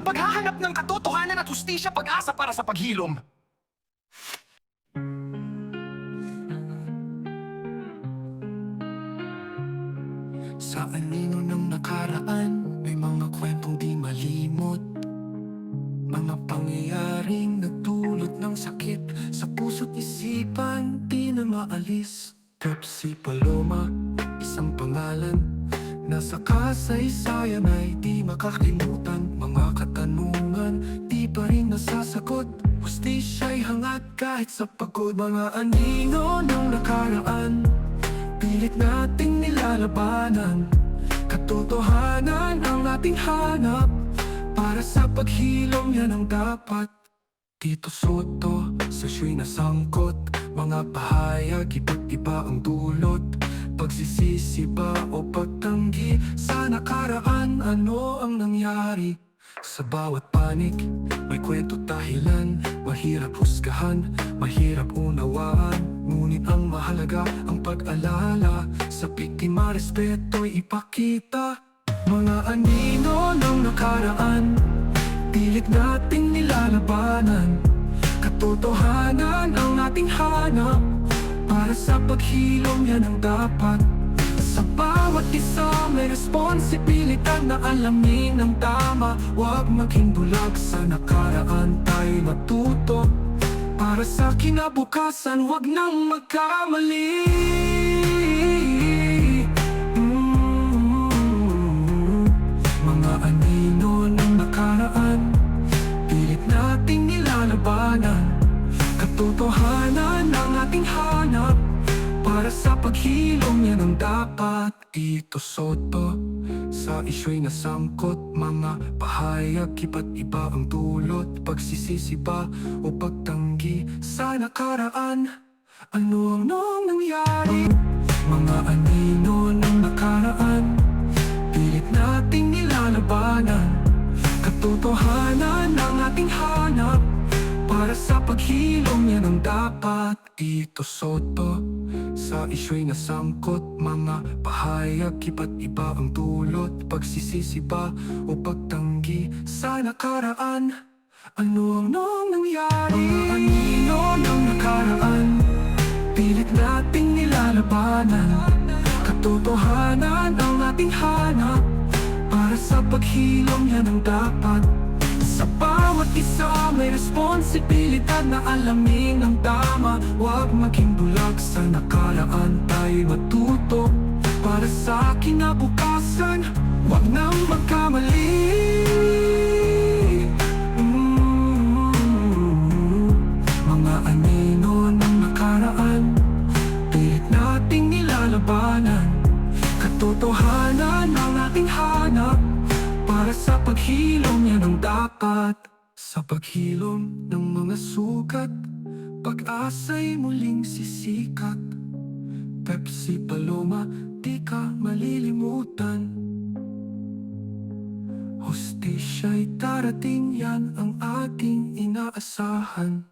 Paghahanap ng katotohanan at hustisya pag-asa para sa paghilom. Sa anino ng nakaraan May mga kwentong di malimot. Mga pangyayaring nagdulot ng sakit Sa puso't isipan di na maalis. Pepsi Paloma, isang pangalan Nasa kasaysayan ay di makakalimutan Mga katanungan, di pa rin nasasagot Hustisya'y hangat kahit sa pagod. Mga anino ng nakaraan Pilit nating nilalabanan. Katotohanan ang ating hanap Para sa paghilom yan ang dapat. Tito Soto, sa siya'y nasangkot. Mga pahayag, iba't iba ang dulot. Pagsisisi ba o nakaraan, ano ang nangyari? Sa bawat panig, may kwento dahilan. Mahirap husgahan, mahirap unawaan. Ngunit ang mahalaga, ang pag-alala. Sa biktima, respeto'y ipakita. Mga anino ng nakaraan Pilit nating nilalabanan. Katotohanan ang ating hanap. Para sa paghilom yan ang dapat. Sa bawat isa may responsibilidad na alamin ang tama. Huwag maging bulag sa nakaraan tayo matuto. Para sa kinabukasan huwag nang magkamali sa paghilom yan ang dapat. Tito Soto Sa isyu'y nasangkot. Mga pahayag Iba't iba ang dulot. Pagsisisi ba o pagtanggi Sa nakaraan? Ano ang nung nangyari? Mga anino Para sa paghilom yan ang dapat. Tito Soto Sa isyu'y nasangkot. Mga pahayag Iba't iba ang dulot. Pagsisisi ba o pagtanggi Sa nakaraan? Ano ang nung nangyari? Mga anino ng nakaraan? Pilit nating nilalabanan. Katotohanan ang ating hanap. Para sa paghilom yan ang dapat responsibilidad na alamin ang tama. Huwag maging bulag sa nakaraan. Tayo'y matuto Para sa kinabukasan. Huwag nang magkamali. Mm. Mga anino ng nakaraan Pilit nating nilalabanan. Katotohanan ang ating hanap Para sa dapat Sa paghilom ng mga sugat Pag-asa'y muling sisikat. Pepsi Paloma, di ka malilimutan. Hustisya'y darating yan ang ating inaasahan